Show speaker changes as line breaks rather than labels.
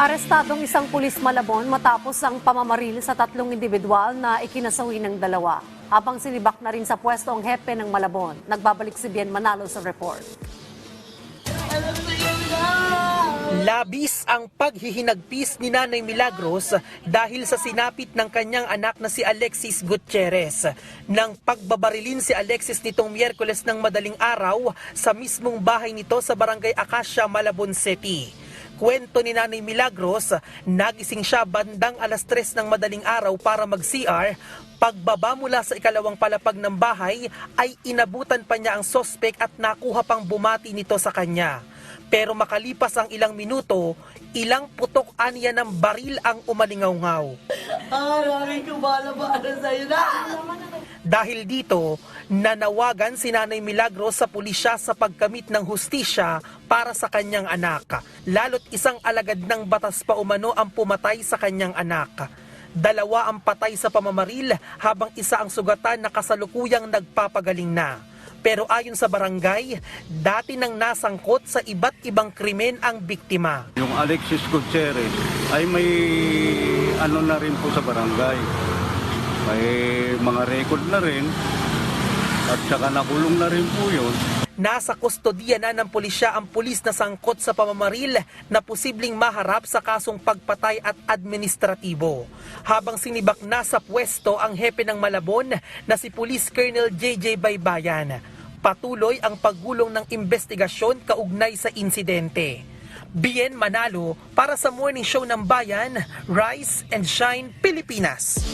Arestadong isang pulis Malabon matapos ang pamamaril sa tatlong individual na ikinasawi ng dalawa. Habang sinibak na rin sa pwesto ang hepe ng Malabon. Nagbabalik si Bien Manalo sa report.
Labis ang paghihinagpis ni Nanay Milagros dahil sa sinapit ng kanyang anak na si Alexis Gutierrez. Nang pagbabarilin si Alexis nitong Miyerkules ng madaling araw sa mismong bahay nito sa Barangay Acacia, Malabon City. Kwento ni Nanay Milagros, nagising siya bandang alas 3 ng madaling araw para mag-CR. Pagbaba mula sa ikalawang palapag ng bahay ay inabutan pa niya ang sospek at nakuha pang bumati nito sa kanya. Pero makalipas ang ilang minuto, ilang putok aniya ng baril ang umalingaw-ngaw.
Ay, ko bala ba sa'yo na?
Dahil dito, nanawagan si Nanay Milagros sa pulisya sa pagkamit ng hustisya para sa kanyang anak. Lalo't isang alagad ng batas pa umano ang pumatay sa kanyang anak. Dalawa ang patay sa pamamaril habang isa ang sugatan na kasalukuyang nagpapagaling na. Pero ayon sa barangay, dati nang nasangkot sa iba't ibang krimen ang biktima.
Yung Alexis Gutierrez ay may ano na rin po sa barangay. May mga record na rin at saka nakulong na rin po yun.
Nasa kustodiya na ng pulisya ang pulis na sangkot sa pamamaril na posibleng maharap sa kasong pagpatay at administratibo. Habang sinibak na sa pwesto ang hepe ng Malabon na si Police Colonel JJ Baybayan. Patuloy ang paggulong ng investigasyon kaugnay sa insidente. Bien Manalo para sa Morning Show ng Bayan, Rise and Shine Pilipinas.